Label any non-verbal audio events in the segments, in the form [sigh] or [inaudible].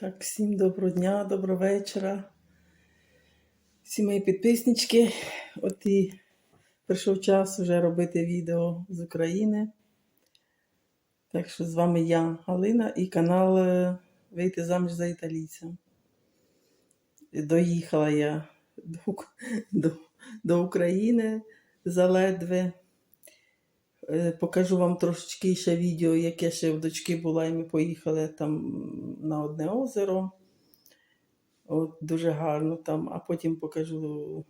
Так, всім доброго дня, доброго вечора. Всі мої підписнички. От і прийшов час вже робити відео з України. Так що з вами я, Галина, і канал е, Вийти заміж за італійця. Доїхала я до, [laughs] до, до України заледве. Е, Покажу вам трошечки ще відео, яке ще в дочки була, і ми поїхали там на одне озеро. От, дуже гарно там, а потім покажу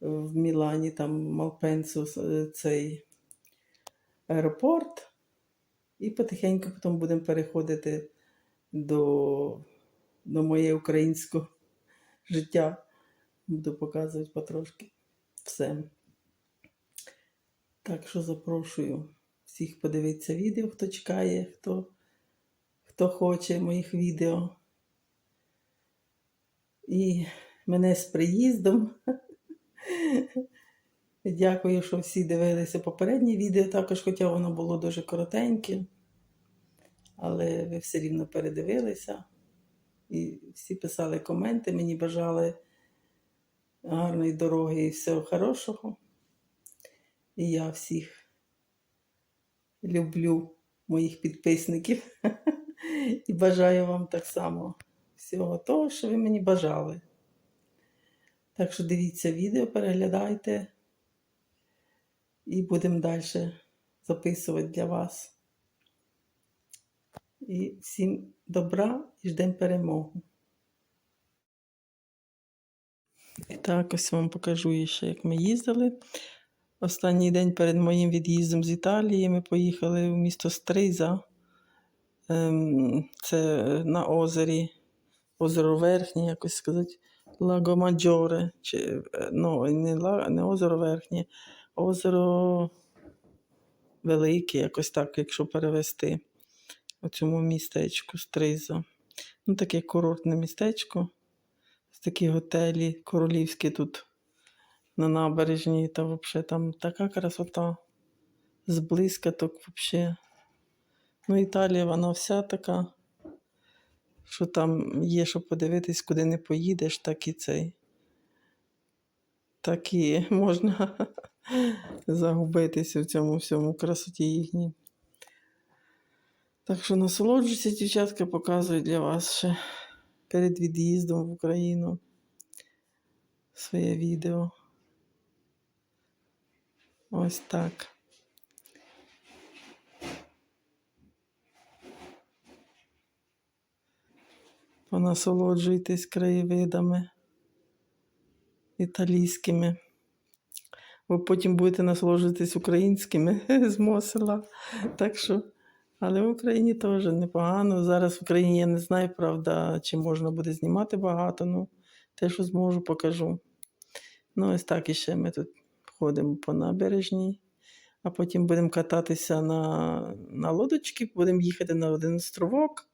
в Мілані, там Малпенсо е, цей аеропорт. І потихеньку потім будемо переходити до, до моєї українського життя. Буду показувати потрошки все. Так що запрошую всіх подивитися відео, хто чекає, хто, хто хоче моїх відео. І мене з приїздом. [laughs] Дякую, що всі дивилися попереднє відео, також, хоча воно було дуже коротеньке, але ви все рівно передивилися. І всі писали коменти, мені бажали гарної дороги і всього хорошого. І я всіх люблю, моїх підписників. [laughs] І бажаю вам так само всього того, що ви мені бажали. Так що дивіться відео, переглядайте. І будемо далі записувати для вас. І всім добра і ждемо перемогу. І так, ось вам покажу ще, як ми їздили. Останній день перед моїм від'їздом з Італії ми поїхали в місто Стриза. Ем, Це на озері, озеро Верхнє, якось сказати, Лаго Маджоре. Чи, е, ну, не, ла- не озеро Верхнє, озеро Велике, якось так, якщо перевести у цьому містечку Стриза. Ну, таке курортне містечко. Такі готелі королівські тут на набережні, та взагалі там така красота. Зблизька так взагалі. Ну, Італія, вона вся така, що там є, що подивитись, куди не поїдеш, так і цей. Так і можна [laughs] загубитися в цьому всьому красоті їхній. Так що насолоджуйся, дівчатка, показую для вас ще перед від'їздом в Україну своє відео. Ось так. Понасолоджуйтесь краєвидами італійськими. Ви потім будете насолоджуватись українськими [laughs] з мого села. Так що, але в Україні теж непогано. Зараз в Україні я не знаю, правда, чи можна буде знімати багато. Ну, те, що зможу, покажу. Ну, ось так іще ми тут ходимо по набережній, а потім будемо кататися на, на лодочки, будемо їхати на один островок,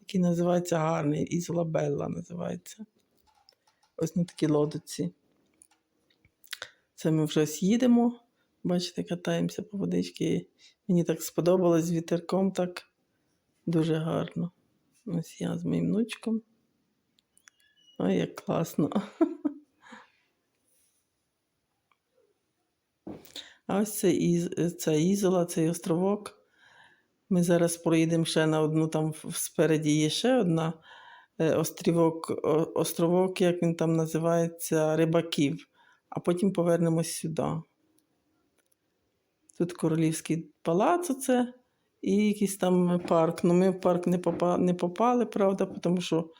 який називається гарний, Ізола Белла називається. Ось на такій лодоці. Це ми вже їдемо. Бачите, катаємося по водичці. Мені так сподобалось з вітерком, так дуже гарно. Ось я з моїм внучком. Ой, як класно. [laughs] А ось це, це ізола, цей островок. Ми зараз проїдемо ще на одну, там спереді є ще одна е, острівок, островок, як він там називається, Рибаків. А потім повернемось сюди. Тут королівський палац оце і якийсь там парк. Ну, ми в парк не, попа, не попали, правда, тому що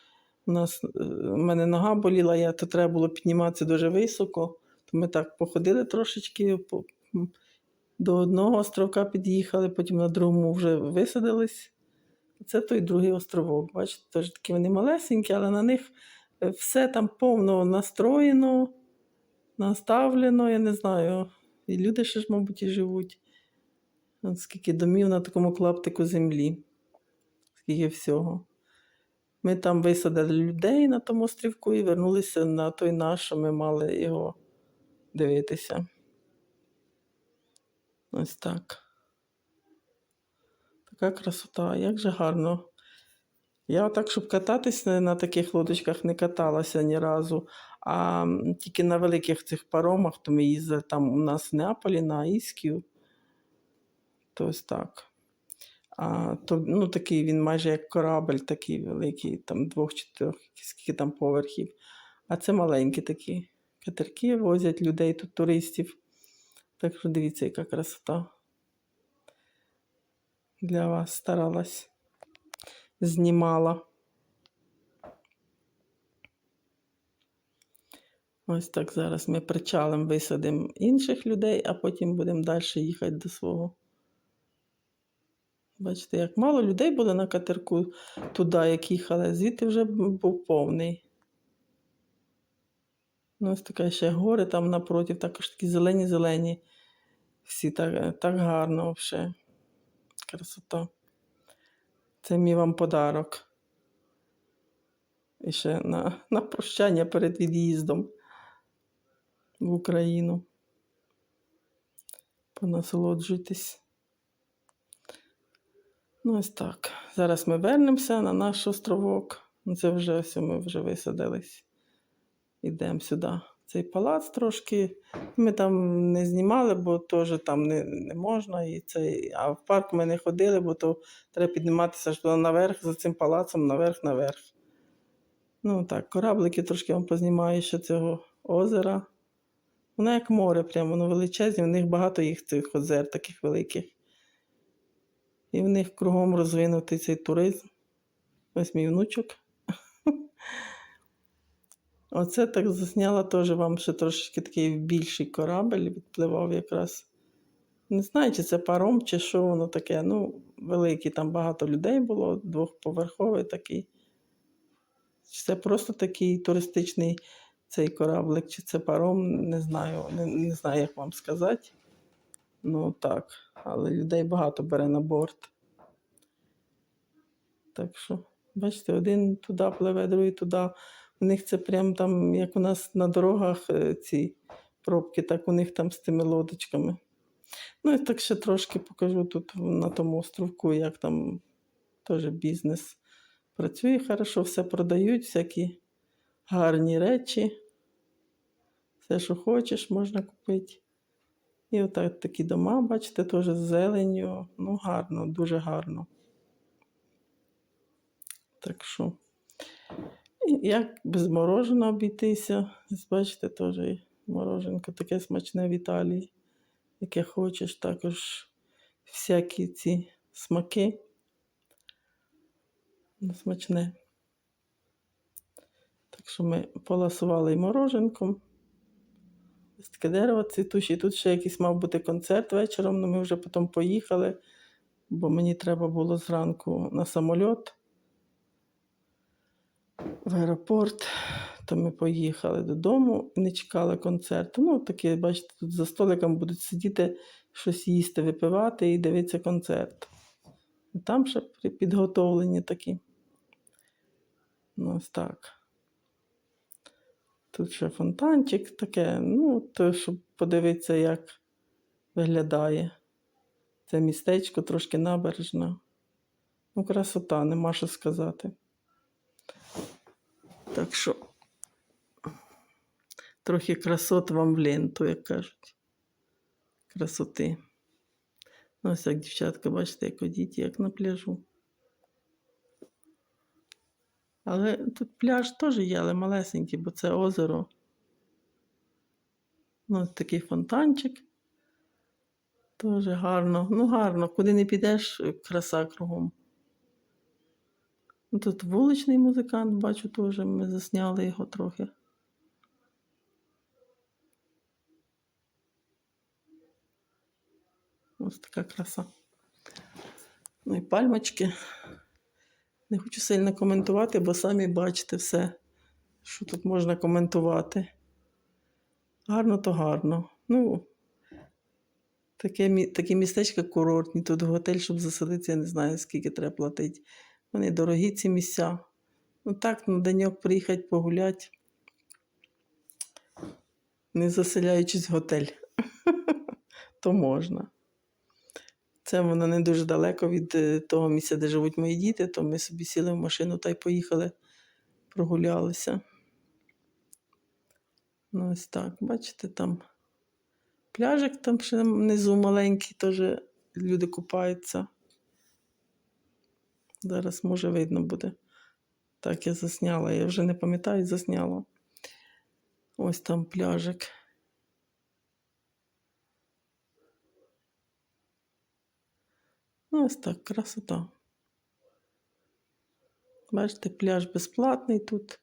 у нас е, у мене нога боліла, я, то треба було підніматися дуже високо. То ми так походили трошечки, до одного островка під'їхали, потім на другому вже висадились. Це той другий островок. Бачите, теж такі вони малесенькі, але на них е, все там повно настроєно, наставлено, я не знаю. І люди ще ж, мабуть, і живуть. От скільки домів на такому клаптику землі, скільки всього. Ми там висадили людей на тому острівку і вернулися на той наш, що ми мали його дивитися. Ось так. Така красота, як же гарно. Я отак, щоб кататись на, таких лодочках, не каталася ні разу. А тільки на великих цих паромах, то ми їздили там у нас в Неаполі на Іскію. То ось так. А, то, ну, такий він майже як корабель, такий великий, там двох-чотирьох, скільки там поверхів. А це маленькі такі катерки возять людей, тут туристів. Так що дивіться, яка красота. Для вас старалась, знімала. Ось так зараз ми причалом висадимо інших людей, а потім будемо далі їхати до свого. Бачите, як мало людей було на катерку туди, як їхали, звідти вже був повний. Ну, ось така ще гори там напроти, також такі зелені-зелені. Всі так, так гарно взагалі. Красота. Це мій вам подарок. І ще на, на прощання перед від'їздом в Україну. Понасолоджуйтесь. Ну, ось так. Зараз ми вернемося на наш островок. Це вже все, ми вже висадились. Йдемо сюди. Цей палац трошки. Ми там не знімали, бо теж там не, не можна. І цей... А в парк ми не ходили, бо то треба підніматися туди наверх, за цим палацом, наверх, наверх. Ну так, кораблики трошки вам познімаю ще цього озера. Воно як море, прямо воно величезне, в них багато їх цих озер таких великих. І в них кругом розвинутий цей туризм. Ось мій внучок. [laughs] Оце так засняла теж вам ще трошечки такий більший корабель відпливав якраз. Не знаю, чи це паром, чи що воно таке. Ну, великий, там багато людей було, двохповерховий такий. Чи це просто такий туристичний цей кораблик, чи це паром, не знаю, не, не знаю, як вам сказати. Ну так, але людей багато бере на борт. Так що, бачите, один туди пливе, другий туди. У них це прям там, як у нас на дорогах е, ці пробки, так у них там з тими лодочками. Ну і так ще трошки покажу тут на тому островку, як там теж бізнес працює хорошо, все продають, всякі гарні речі. Все, що хочеш, можна купити. І отак такі дома, бачите, теж з зеленню. Ну, гарно, дуже гарно. Так що, як без мороженого обійтися, бачите, теж мороженко таке смачне в Італії, яке хочеш, також всякі ці смаки. Ну, смачне. Так що ми поласували мороженком. Ось таке дерево цвітуче. І тут ще якийсь мав бути концерт вечором, але ми вже потім поїхали, бо мені треба було зранку на самольот в аеропорт. То ми поїхали додому і не чекали концерту. Ну, таке, бачите, тут за столиком будуть сидіти, щось їсти, випивати і дивитися концерт. Там ще підготовлені такі. Ну, ось так. Тут ще фонтанчик таке, ну, то, щоб подивитися, як виглядає. Це містечко трошки набережна. Ну, красота, нема що сказати. Так що трохи красот вам в ленту, як кажуть. Красоти. Ну, ось як дівчатка, бачите, як одіті, як на пляжу. Але тут пляж теж є, але малесенький, бо це озеро. Ну, такий фонтанчик. Дуже гарно. Ну, гарно. Куди не підеш, краса кругом. Ну, Тут вуличний музикант, бачу, теж ми засняли його трохи. Ось така краса. Ну і пальмочки. Не хочу сильно коментувати, бо самі бачите все, що тут можна коментувати. Гарно то гарно. Ну, таке, мі- таке містечко курортні, тут готель, щоб заселитися, я не знаю, скільки треба платити. Вони дорогі ці місця. Ну так, на деньок приїхати погуляти, не заселяючись в готель, [laughs] то можна. Це воно не дуже далеко від е, того місця, де живуть мої діти, то ми собі сіли в машину та й поїхали, прогулялися. Ну, ось так, бачите, там пляжик там ще внизу маленький, теж люди купаються. Зараз, може, видно буде. Так, я засняла, я вже не пам'ятаю, засняла. Ось там пляжик. Ну, ось так, красота. Бачите, пляж безплатний тут.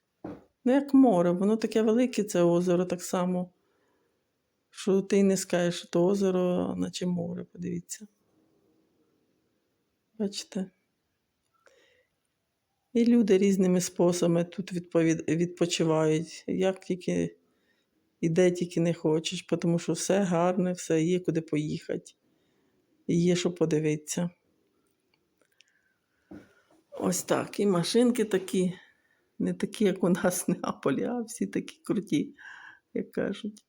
Ну, як море, воно таке велике, це озеро так само. Що ти не скажеш, що то озеро, наче море, подивіться. Бачите? І люди різними способами тут відпочивають, як тільки і де тільки не хочеш, тому що все гарне, все є куди поїхати. І є що подивитися. Ось так. І машинки такі, не такі, як у нас в Неаполі, а всі такі круті, як кажуть.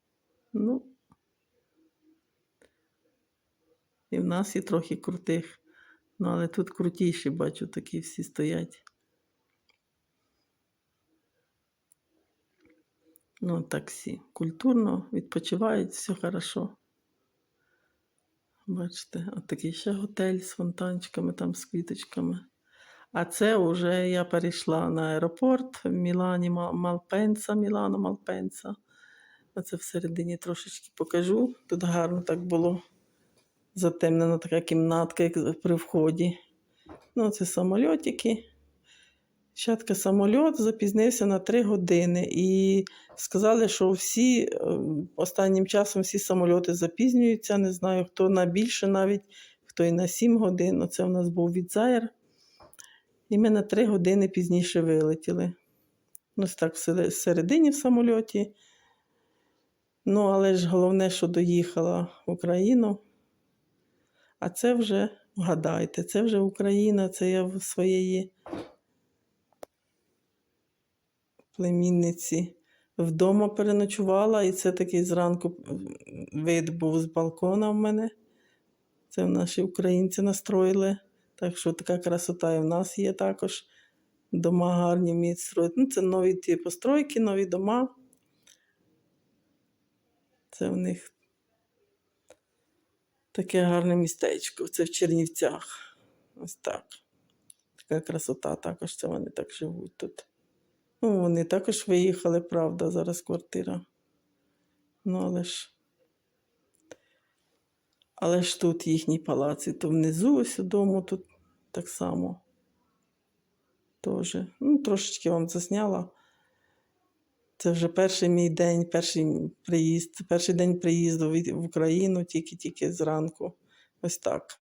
Ну, і в нас є трохи крутих. Ну, але тут крутіші, бачу, такі всі стоять. Ну, так всі культурно відпочивають, все хорошо. Бачите, от такий ще готель з фонтанчиками, там з квіточками. А це вже я перейшла на аеропорт в Мілані Ма- Малпенса, Мілано Малпенса. Оце всередині трошечки покажу. Тут гарно так було затемнена така кімнатка, як при вході. Ну, це самольотики. Щатка самольот запізнився на 3 години. І сказали, що всі е, останнім часом всі самольоти запізнюються. Не знаю, хто на більше навіть, хто і на 7 годин. Оце у нас був Відзаєр. І ми на 3 години пізніше вилетіли. Ну, так всередині в самольоті. Ну, але ж головне, що доїхала в Україну. А це вже, вгадайте, це вже Україна, це я в своєї племінниці вдома переночувала, і це такий зранку вид був з балкона в мене. Це наші українці настроїли. Так що така красота і в нас є також. Дома гарні вміють строїти. Ну, це нові ті постройки, нові дома. Це в них таке гарне містечко. Це в Чернівцях. Ось так. Така красота також це вони так живуть тут. Ну, вони також виїхали, правда, зараз квартира. Ну, але ж. Але ж тут їхній палац, і то внизу ось дому тут так само. Тоже. Ну, трошечки вам засняла. Це вже перший мій день, перший приїзд, перший день приїзду в Україну, тільки-тільки зранку. Ось так.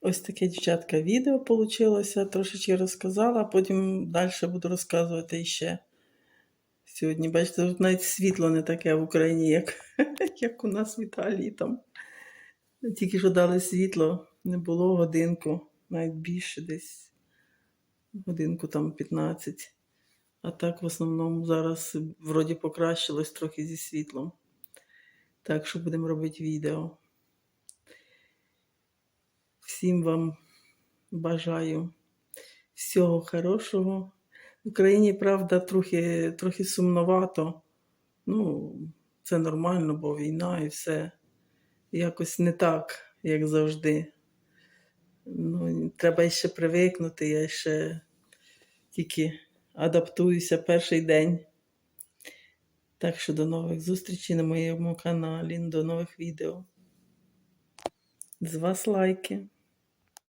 Ось таке, дівчатка, відео вийшло. Трошечки розказала, а потім далі буду розказувати іще. Сьогодні, бачите, тут навіть світло не таке в Україні, як, [laughs] як у нас в Італії там. Тільки що дали світло, не було годинку, навіть більше десь годинку там 15. А так в основному зараз вроді покращилось трохи зі світлом. Так що будемо робити відео. Всім вам бажаю всього хорошого. В Україні, правда, трохи, трохи сумновато. Ну, це нормально, бо війна і все якось не так, як завжди. Ну, треба ще привикнути, я ще тільки адаптуюся перший день. Так що до нових зустрічей на моєму каналі, до нових відео. З вас лайки.